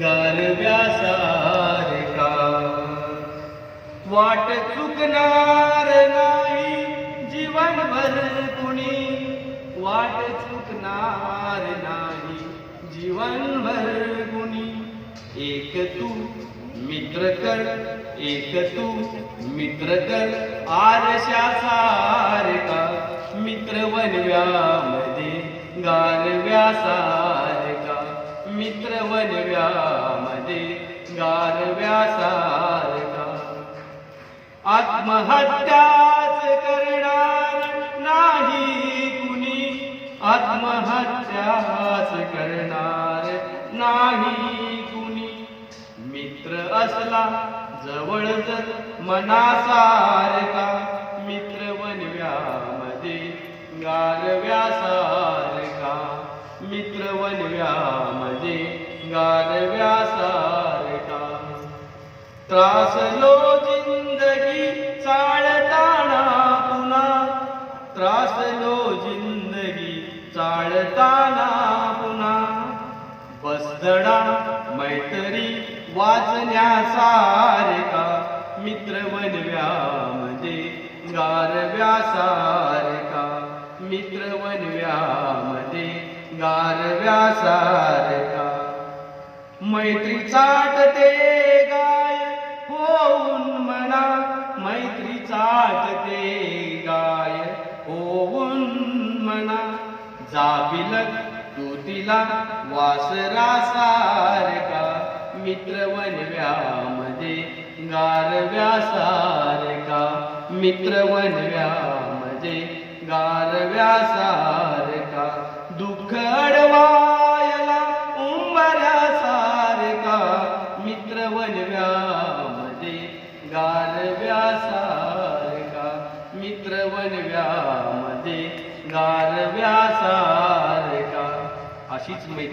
गारव्यासारका वाट चुकणार नाही जीवनभर कुणी। वाट चुकणार नाही जीवनभर कुणी। एक तू मित्रकर एक तू मित्र आरशा सारका मित्र वनव्यामध्ये गारव्यासारखा मित्र वनव्यामध्ये गारव्यासारखा आत्महत्याच करणार नाही कुणी. आत्महत्याच करणार नाही कुणी. मित्र असला जवळ जर मनासारखा मित्र वनव्यामध्ये गारव्यासारखा. मित्र वनव्यामध्ये गारव्यासारखा. त्रासलो जिंदगी चाळताना पुन्हा. त्रासलो जिंदगी चाळताना पुन्हा. बसदडा मैत्री वाचण्यासारखा मित्र वनव्यामध्ये गारव्यासारखा मित्र वनव्यामध्ये गारव्यासारखा मैत्री चाटते गाय होऊन म्हणा मैत्री चाटते गाय होऊन म्हणा. जाबिलक तू तिला वासरासारखा मित्र वनव्यामध्ये गारव्यासारखा मित्र वनव्यामध्ये गारव्यासारखा दुःख अडवायला उंबऱ्यासारखा मित्र वनव्यामध्ये गारव्यासारखा मित्र वनव्यामध्ये गारव्यासारखा अशीच मैत्री